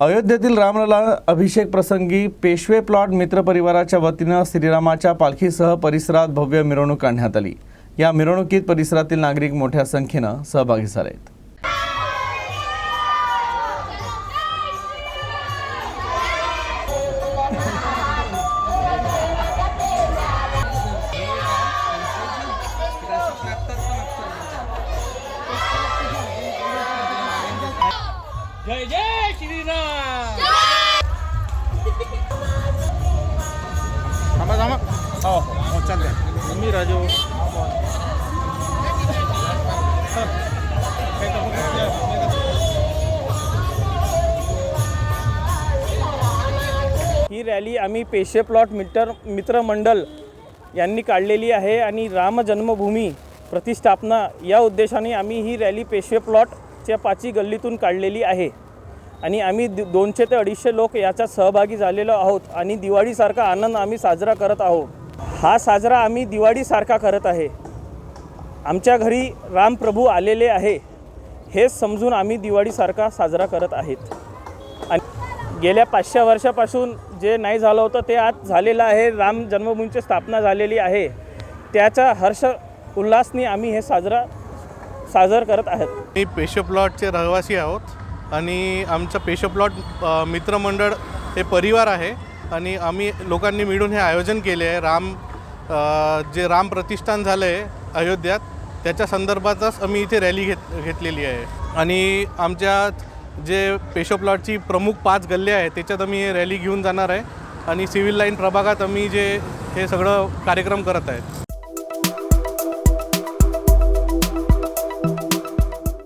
अयोध्येतील रामलला अभिषेक प्रसंगी पेशवे प्लॉट मित्र परिवाराच्या वतीनं श्रीरामाच्या पालखीसह परिसरात भव्य मिरवणूक काढण्यात आली. या मिरवणुकीत परिसरातील नागरिक मोठ्या संख्येनं सहभागी झाले आहेत जय जय श्रीराम! थांबा थांबा. हो हो चालतंय मी राजू. ही रॅली आम्ही पेशे प्लॉट मिटर मित्रमंडळ यांनी काढलेली आहे आणि राम जन्मभूमी प्रतिष्ठापना या उद्देशाने आम्ही ही रॅली पेशवे प्लॉटच्या पाची गल्लीतून काढलेली आहे. आणि आम्ही दि- दोनशे ते अडीचशे लोक याच्यात सहभागी झालेलो आहोत आणि दिवाळीसारखा आनंद आम्ही साजरा करत आहोत. हा साजरा आम्ही दिवाळीसारखा करत आहे. आमच्या घरी रामप्रभू आलेले आहे. हे समजून आम्ही दिवाळीसारखा साजरा करत आहेत. आणि गेल्या पाचशे वर्षापासून जे नाही झालं होतं ते आज झालेलं आहे. राम जन्मभूमीची स्थापना झालेली आहे. त्याचा हर्ष उल्हासनी आम्ही हे साजरा साजर करत आहेत. मी पेशो प्लॉटचे रहिवासी आहोत आणि आमचं पेशो प्लॉट मित्रमंडळ हे परिवार आहे आणि आम्ही लोकांनी मिळून हे आयोजन केले आहे. राम जे राम प्रतिष्ठान झालं आहे अयोध्यात त्याच्या संदर्भातच आम्ही इथे रॅली घेत घेतलेली आहे. आणि आमच्या जे पेशो प्लॉटची प्रमुख पाच गल्ले आहेत त्याच्यात आम्ही हे रॅली घेऊन जाणार आहे. आणि सिव्हिल लाईन प्रभागात आम्ही जे हे सगळं कार्यक्रम करत आहेत.